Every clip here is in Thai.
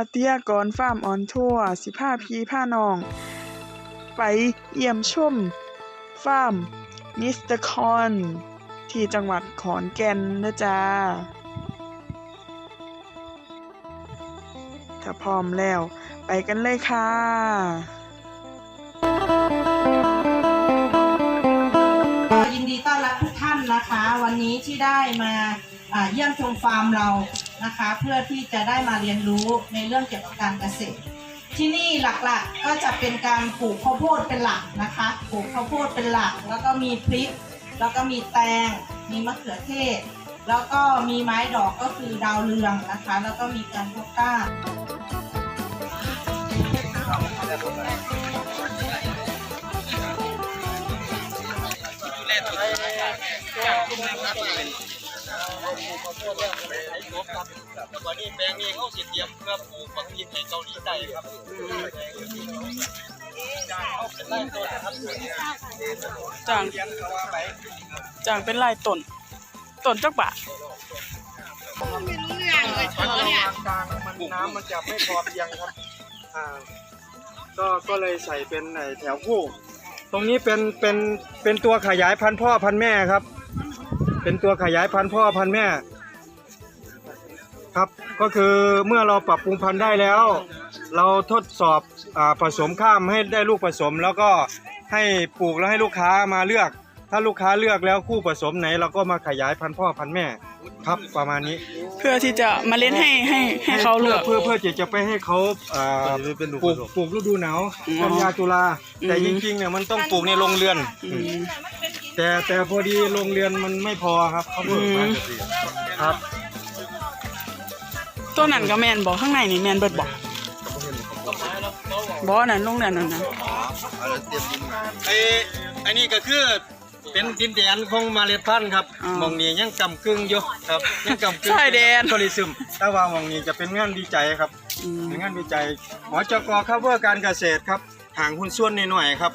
รัตยากรฟาร์มออนทัวร์สิพาพี่พาน้อง ไปเยี่ยมชมฟาร์มมิสเตอร์คอนที่จังหวัดขอนแก่นนะจ๊ะถ้าพร้อมแล้วไปกันเลยค่ะยินดีต้อนรับทุกท่านนะคะ วันนี้ที่ได้มาเยี่ยมชมฟาร์มเรา นะคะ เพื่อที่จะได้มาเรียนรู้ในเรื่องเกี่ยวกับการเกษตร ที่นี่หลักๆก็จะเป็นการปลูกข้าวโพดเป็นหลักนะคะปลูกข้าวโพดเป็นหลัก แล้วก็มีพริก แล้วก็มีแตง มีมะเขือเทศ แล้วก็มีไม้ดอกก็คือดาวเรืองนะคะ แล้วก็มีการพกก้า แล้ววันนี้แปลงนี้เขาเสิเตรียมเพื่อปลูกฝักพริกในเกาหลีใต้ครับเอาเป็นไต้นนะครับจางจางเป็นลายต้นต้นจักบาทกลางมันน้ำมันจะไม่พอเพียงครับอ่าก็ก็เลยใส่เป็นไอ้แถวคู่ ตรงนี้เป็นเป็นเป็นตัวขยายพันธุ์พ่อพันธุ์แม่ครับ เป็นตัวขยายพันธุ์พ่อพันธุ์แม่ ก็คือเมื่อเราปรับปรุงพันธุ์ได้แล้ว เราทดสอบอาผสมข้ามให้ได้ลูกผสม แล้วก็ให้ปลูกแล้วให้ลูกค้ามาเลือก ถ้าลูกค้าเลือกแล้วคู่ผสมไหน เราก็มาขยายพันธุ์พ่อพันธุ์แม่ครับประมาณนี้ เพื่อที่จะมาเล่นให้ให้ให้เขาเลือกเพื่อเพื่อจะจะไปให้เขาอ่าปลูกปลูกฤดูหนาวอ๋อกันยาตุลาแต่อืจมริงๆเนี่ยมันต้องปลูกในโรงเรือนอืมแต่แต่พอดีโรงเรือนมันไม่พอครับเขาเปิดมาอืมครับ ตัวนั้นก็แมนบอกข้างในนี่แมนเบิดบอกบอนั่นลงนั่นนั่นนะไอ้ไอ้นี่ก็คือเป็นดินแดนของเมาเลดพันธุ์ครับหมองนี้ยังกำกึ่งอยู่ครับยังกำกึ่งชายแดนทริซึมแต่ว่าหมองนี้จะเป็นงานวิจัยครับอืมเป็นงานวิจัยหมอจกคัฟเวอร์การเกษตรครับห่างหุ้นส่วนหน่อยๆครับ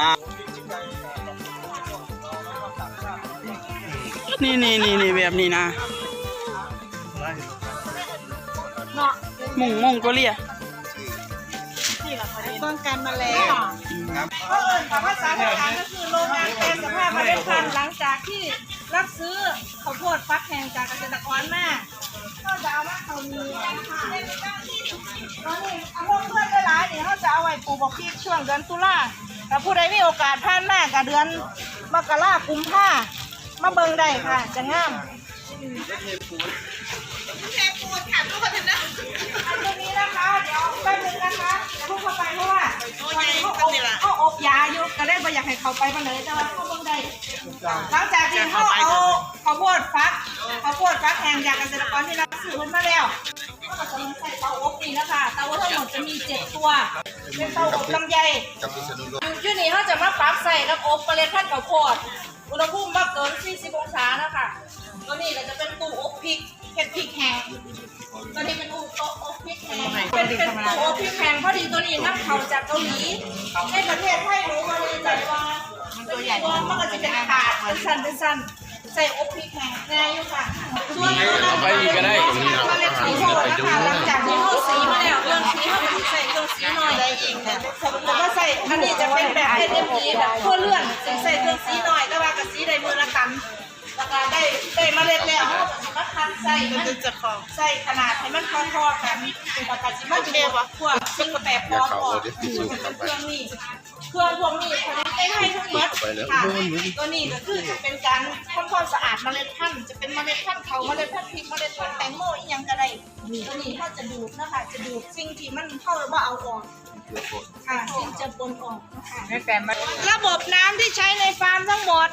อ่านี่นี่นี่นี่แบบนี้นะ มุงมุงก็เรียป้องกันแมลงก็เอิญกับภาษาทหารก็คือโรงงานแปรสภาพเมล็ดพันธุ์หลังจากที่รับซื้อข้าวโพดฟักแห้งจากเกษตรกรมาก็จะเอามาเขามีนะคะตอนนี้เอาพวกเพื่อนได้หลายเนี่เขาจะเอาไว้ปลูกบักพริกช่วงเดือนตุลาแต่ผู้ใดมีโอกาสผ่านมากับเดือนมกรากุมภามาเบิ่งได้ค่ะ จะงาม อันนี้นะคะ เดี๋ยวแป๊บนึงนะคะเดี๋ยวพวกเข้าไปเพราะว่าตอนนี้เขาอบเขาอบยาอยู่ก็เลยไม่อยากให้เขาไปมาเลยแต่ว่าเขาเบิ่งได้หลังจากที่เขาเอาข้าวโพดฟักข้าวโพดฟักแห้งจากเกษตรกรที่รับซื้อมันมาแล้วเขาก็จะใส่เตาอบนี่นะคะเตาอบทั้งหมดจะมีเจ็ดตัวเป็นเตาอบลำไยอยู่นี่เขาจะมาปรับใส่กับอบเมล็ดพันธุ์ข้าวโพดอุณหภูมิไม่เกิน40องศานะคะตัวนี้ก็จะเป็นตู้อบพริก เห็ดพริกแห้งตัวนี้เป็นอูโตะอบพริกแห้งเป็นเป็นอูอบพริกแห้งพอดีตัวนี้นับเขาจากเกาหลีในประเทศไทยรู้มาเลยใจว่ามันตัวใหญ่มันก็จะเป็นถาดเป็นสั้นเป็นสั้นใส่อบพริกแห้งแน่อยู่ค่ะส่วนตัวนั้นไปก็ได้มาเป็นสีโทนนะคะหลังจากที่เขาสีมาแล้วเรื่องสีเขาก็จะใส่เครื่องสีหน่อยได้อีกค่ะแล้วก็ใส่อันนี้จะเป็นแบบเอ็มพีแบบทั่วเลื่อนใส่เครื่องสีหน่อยแต่ว่ากับสีได้มือละกันแล้วก็ ได้ได้เมล็ดแล้วเขาก็จะมาคัดใส่มันจะของใส่ขนาดให้มันพอๆกันเป็นประกาศสิมันเดียวว่าพวกสิ่งแปลกปลอมออกเครื่องนี้เครื่องพวกนี้ผลิตได้ให้ทั้งหมดค่ะตัวนี้ก็คือจะเป็นการทำความสะอาดเมล็ดพันธุ์จะเป็นเมล็ดพันธุ์เขาเมล็ดพันธุ์พริกเมล็ดพันธุ์แตงโมอีกอย่างก็ได้ตัวนี้เขาจะดูดนะคะจะดูดสิ่งที่มันเข้าว่าเอาออกค่ะสิ่งจะปนออกนะคะระบบน้ำที่ใช้ในฟาร์มทั้งหมด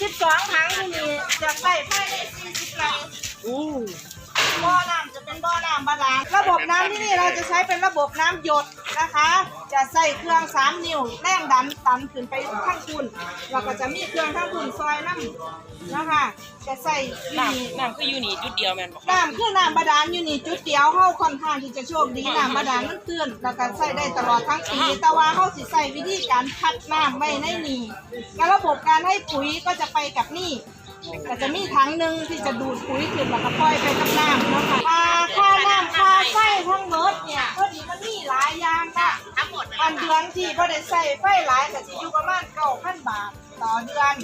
12ถังที่มีจะใส่ภายใน40ไร่บ่อน้ำจะเป็นบ่อน้ำบาดาลระบบน้ำที่นี่เราจะใช้เป็นระบบน้ำหยด นะคะ จะใส่เครื่อง3นิ้วแรงดันตันขึ้นไปข้างคุณเราก็จะมีเครื่องทั้งคุณซอยน้ำนะคะ จะใส่น้ำน้ำก็อยู่นี่จุดเดียวแม่นบ่คะน้ำคือน้ำบาดาลอยู่นี่จุดเดียวเข้าค่อนข้างที่จะโชคดีน้ำบาดาลมันตื้นแล้วก็ใส่ได้ตลอดทั้งปีแต่ว่าเขาสิใส่วิธีการพัดน้ำไว้ในนี่แล้วระบบการให้ปุ๋ยก็จะไปกับนี่ ก็จะมีถังหนึ่งที่จะดูดปุ๋ยขึ้นแล้วก็ปล่อยไปกับน้ำนะคะค่าค่าน้ำค่าไส้ทั้งหมดเนี่ยก็ดีมันมีหลายอย่างค่ะทั้งหมดอันเดือนที่พอได้ใส่ไฟหลายก็จะอยู่ประมาณเก้าพันบาท ต่อเดือน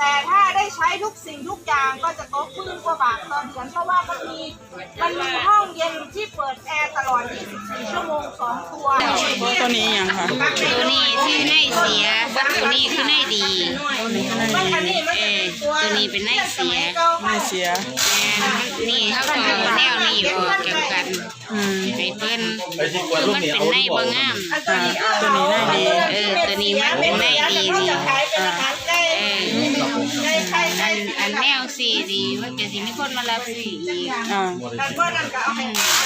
แต่ถ้าได้ใช้ทุกสิ่งทุกอย่างก็จะตกพื้นกว่าบาทต่อเดือนเพราะว่ามันมีมันมีห้องเย็นที่เปิดแอร์ตลอด 24 ชั่วโมงสองตัวตัวนี้อหย่างค่ะตัวนี้ที่ในเสียตัวนี้คือในดีมันอันนี้มันเอจะอเป็นตัวตัวนี้เป็นในเสียไม่เสียแม่นนี่เขาก็เอาแนวนี้ออกจากกันอืมให้เพิ่นคือมันเป็นในบ่งามอันตัวนี้ตัวนี้ได้ดีเออตัวนี้มันเป็นได้ดีนี่ นอันแนวสีดีมันก็สิมีคนมารับสีอีกอ่าอันว่านั่นก็เอาไป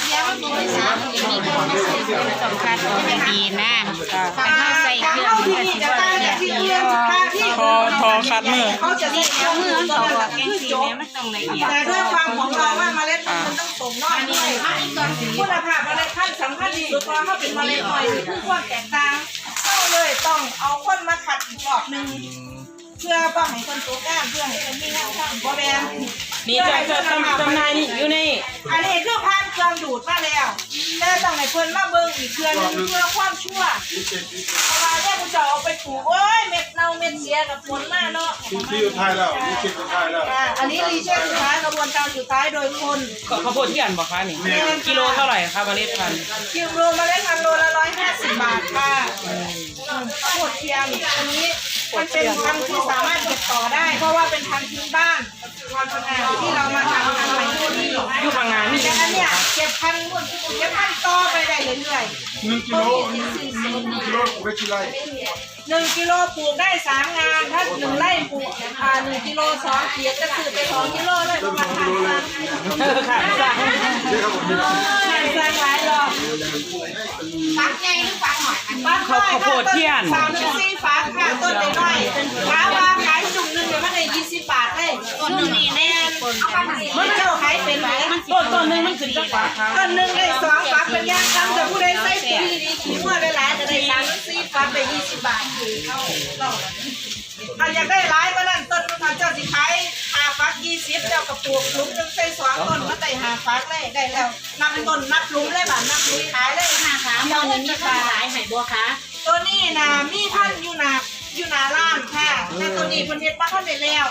เลี้ยงมันมีมีสามมีคนมาซื้อมันต้องคัดออกให้ดีนะค่ะถ้าเราใส่เครื่องมันก็สิบ่ละเอียดที่ดีเลี้ยงค่าที่พอพอคัดมือเขาจะเลี้ยงเอามือตัเขาวอนั้อกนแกงคือสีจบเนี่ยมันต้องละเอียดแต่ด้วยความของเราว่าเมล็ดพันธุ์มันต้องส่งนอกด้วยคุณภาพเมล็ดพันธุ์สำคัญที่สุดเพราะเขาเป็นเมล็ดหน่อยคือความแตกต่างเข้าเลยต้องเอาคนมาขัดอีกรอบหนึ่ง เพื่อป้องให้คนตัวก้านเพื่อให้คนมีงานทำบ่แบนนี่จะจะจำจำนายนี่อยู่ในอันนี้คือผ่านเครื่องดูดมาแล้วแต่ต้องให้เพิ่นมาเบิ่งอีกเครื่องหนึงเพื่อความชั่วเพราะว่าเนี่ยกูจะเอาไปปลูกโอ้ยเม็ดเน่าเม็ดเสียกับผลมาเนาะที่สุดท้ายแล้วที่สุดท้ายแล้วอ่าอันนี้รีเช็คสุดท้ายกระบวนการสุดท้ายโดยคนข้าวโพดที่อันบอกคะนี่กิโลเท่าไหร่ครับเมล็ดพันธุ์คิวโรมาเล่นพันโลละร้อยห้าสิบบาทค่ะข้าวโพดเทียมอันนี้ มันเป็นพันธุ์ที่สามารถเก็บต่อได้ เพราะว่าเป็นพันธุ์พื้นบ้านที่เรามาทำกันใหม่ที่นี่อยู่ข้างหน้านี่ดังนั้นเนี่ยเก็บพันธุ์เก็บพันธุ์ต่อไปได้เรื่อยหนึ่งกิโลหนึ่งกิโลกูได้กี่ไร่ หนึ่งกิโลปลูกได้สามงาน ถ้าหนึ่งไร่ปลูกอ่าหนึ่งกิโลสองเกียก็คือไปสองกิโลเลยประมาณพันตันเออค่ะจ้ะเดี๋ยวครับผมใช่ใช่หลายรอบฟักใหญ่หรือฟักหน่อยฟักข้าวโพดเที่ยนสามถึงสี่ฟักค่ะต้นน้อยๆฟ้าว่าขา ยจุ่มหนึ่งเดี๋ยวมันได้ยี่สิบบาทเลยต้นหนึงนี่แน่คนมันเจ้าขายเป็นไหมต้นต้นหนึงมันขึ้นจากฝาครับต้นหนึ่งได้สองฟักเป็นย่างคำแต่ผู้ใดใส่ปุ๋ยดีขี้มั่วหลายๆจะได้สามถึงสี่ฟักไปยี่สิบบาทคือเข้าเราอันอยากได้หลายก็นั่นต้นมันเจ้าสิขายหาฟักยี่สิบเจ้ากระปุกหลุมหนึ่งใส่สองต้นก็ได้หาฟักเลยได้แล้วนับต้นนับหลุมเลยแบบนับหลุมขายเลยนะคะมอนี้มีคนขายให้บ่คะตัวนี้นะมีท่านอยู่นา อยู่นาล้านค่ะแต่ตัวนี้เพิ่นเฮ็ดมาท่านได้แล้ว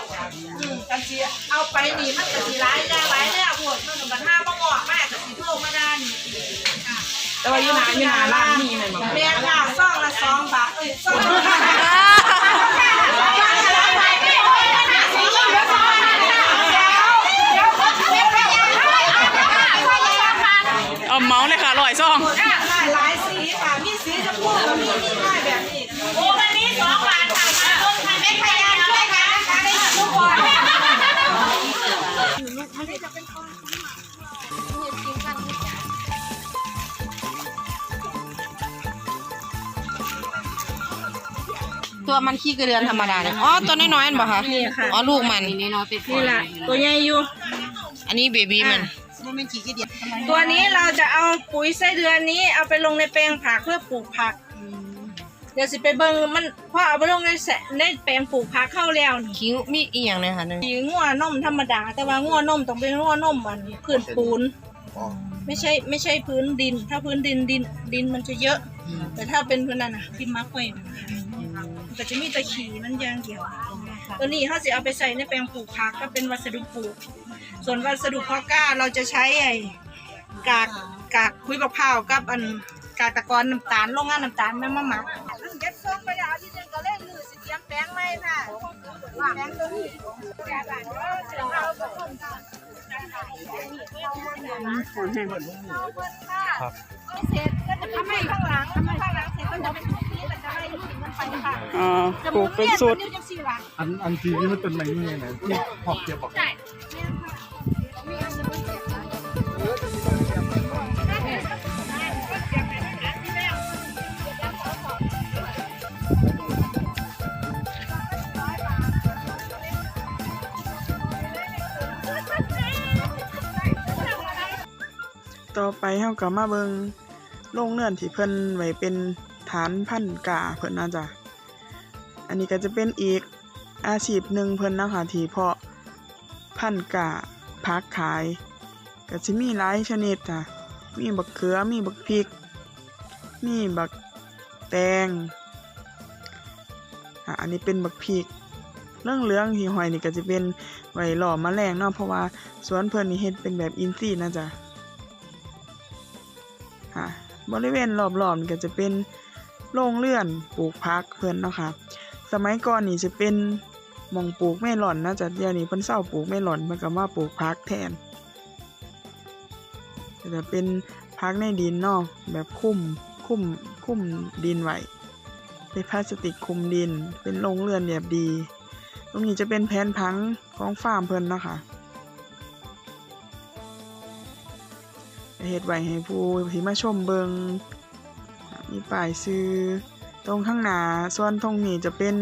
อืมกันสิเอาไปนี่มันก็สิหลายอย่างหลายแนวพวกมันก็บ่ท่าบ่งอกมากก็สิโทรมาได้นี่แต่ว่าอยู่หน้าอยู่หน้าร้านนี่แม่นบ่แม่นค่ะซองละ2บาทเอ้ยซองละเอาเมาส์เลยค่ะลอยซ่อง ตัวมันขี้กระเดือนธรรมดาเนี่ยอ๋อตัวน้อยๆนั่นบ่คะอ๋อลูกมัน นี่น้อยๆไปนี่ล่ะตัวใหญ่อยู่ อันนี้เบบี้มัน ตัวนี้เราจะเอาปุ๋ยไส้เดือนนี้เอาไปลงในแปลงผักเพื่อปลูกผัก เดี๋ยวสิไปเบิ่งมันพอเอาไปลงในแสในแปลงปลูกผักเข้าแล้วนี่คิ้วมีอีกอย่างหนึงค่ะหนึงสีงัวนมธรรมดา แต่ว่างัวนมต้องเป็นงัวนมมันพื้นปูน ไม่ใช่ไม่ใช่พื้นดิน ถ้าพื้นดินดินดินมันจะเยอะ แต่ถ้าเป็นพื้นนั่นน่ะที่มักไว้น่ะมัน ก็จะมีแตะขี่มันอย่างเดียวตัวนี้เขาจะเอาไปใส่ในแปลงปลูกผักก็เป็นวัสดุปลูก ส่วนวัสดุเพาะกล้าเราจะใช้ไอ้กากกากคุยมะพร้าวกับอันกากตะกอนน้ำตาลโรงงานน้ำตาลแม่มาหมักเก็บส่งไปเอาที่เดินก็เล่นลือสิเตรียมแปลงใหม่ค่ะแปลงตัวนี้ครับเสร็จก็จะทำให้ข้างหลังข้างหลังเสร็จก็จะเป็น อ่าปลูกเป็นสุดนิ้วจังสี่หลังอันอันทีนี้มันเป็นไม้เมื่อยนะที่หอกเกี่ยวกับต่อไปเฮาก็มาเบิงโรงเรือนที่เพิ่นไว้เป็น ฐานพันกาเพิ่นนะจ๊ะอันนี้ก็จะเป็นอีกอาชีพหนึ่งเพิ่นนะคะที่เพาะพันกาพักขายก็สิมีหลายชนิดจ้ะมีบักเขือมีบักพริก มีบักแตงอะอันนี้เป็นบักพริกเรื่องเหลืองที่หอยนี่ก็จะเป็นไว้หล่อแมลงเนาะเพราะว่าสวนเพิ่นนี่เฮ็ดเป็นแบบอินทรีย์นะจ๊ะค่ะบริเวณรอบๆก็จะเป็น โรงเรือนปลูกพักเพิ่นเนาะค่ะ สมัยก่อนนี่จะเป็นมองปลูกเมลอนนะจ๊ะเดี๋ยวนี้เพิ่นเซาปลูกเมลอนมันก็มาปลูกพักแทนก็จะเป็นพักในดินเนาะแบบคุ้มคุ้มคุ้มดินไว้เป็นพลาสติกคุมดิน เป็นโรงเรือนแบบดี ตรงนี้จะเป็นแผนพังของฟาร์มเพิ่นเนาะคะเฮ็ดไว้ให้ผู้ที่มาชมเบิง มีป้ายซื้อตรงข้างหน้าส่วนตรงนี้จะเป็น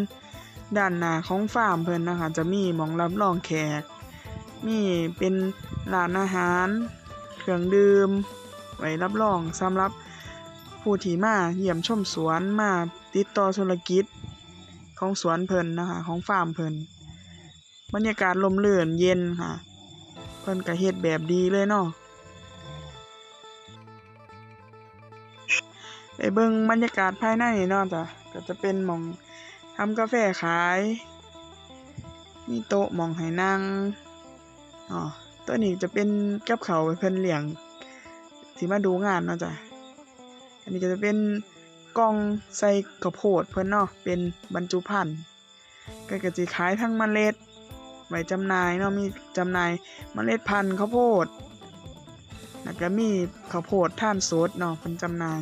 ด้านหน้าของฟาร์มเพิ่นนะคะ จะมีหมองรับรองแขก มีเป็นร้านอาหาร เครื่องดื่ม ไว้รับรองสำหรับผู้ที่มาเยี่ยมชมสวนมาติดต่อธุรกิจของสวนเพิ่นนะคะ ของฟาร์มเพิ่นบรรยากาศลมเลื่อนเย็นค่ะ เพิ่นก็เฮ็ดแบบดีเลยเนาะ ไปเบิ่งบรรยากาศภายในเนาะจ้ะก็จะเป็นหม่องทำกาแฟขาย มีโต๊ะหม่องให้นั่งอ๋อตัวนี้จะเป็นกับเขาไว้เพิ่นเลี้ยงที่มาดูงานเนาะจ้ะอันนี้ก็จะเป็นกล่องใส่ข้าวโพดเพิ่นเนาะเป็นบรรจุภัณฑ์ก็ก็สิขายทั้งเมล็ดไว้จำหน่ายเนาะมีจำหน่ายเมล็ดพันธุ์ข้าวโพดแล้วก็มีข้าวโพดท่านสดเนาะเพิ่นจำหน่าย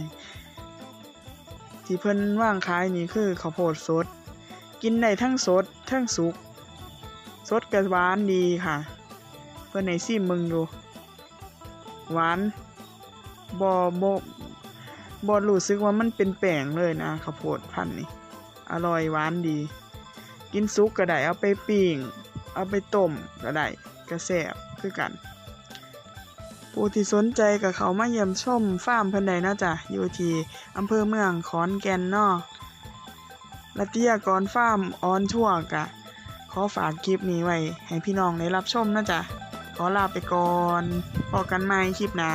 ที่เพิ่นว่างขายนี่คือข้าวโพดสด กินได้ทั้งสดทั้งสุก สดก็หวานดีค่ะ เพิ่นให้ซิมมึงดูหวานบ่บ่บ่รู้สึกว่ามันเป็นแป้งเลยนะข้าวโพดพันนี่อร่อยหวานดี กินสุกก็ได้เอาไปปิ้งเอาไปต้มก็ได้ก็แซ่บคือกัน ผู้ที่สนใจก็เขามาเยี่ยมชมฟาร์มเพิ่นใดนะจ๊ะอยู่ที่อำเภอเมืองขอนแก่นเนาะละเตียกรฟาร์มออนชั่วกะ ขอฝากคลิปนี้ไว้ ให้พี่น้องได้รับชมนะจ๊ะ ขอลาไปก่อนพบกันใหม่คลิปหน้า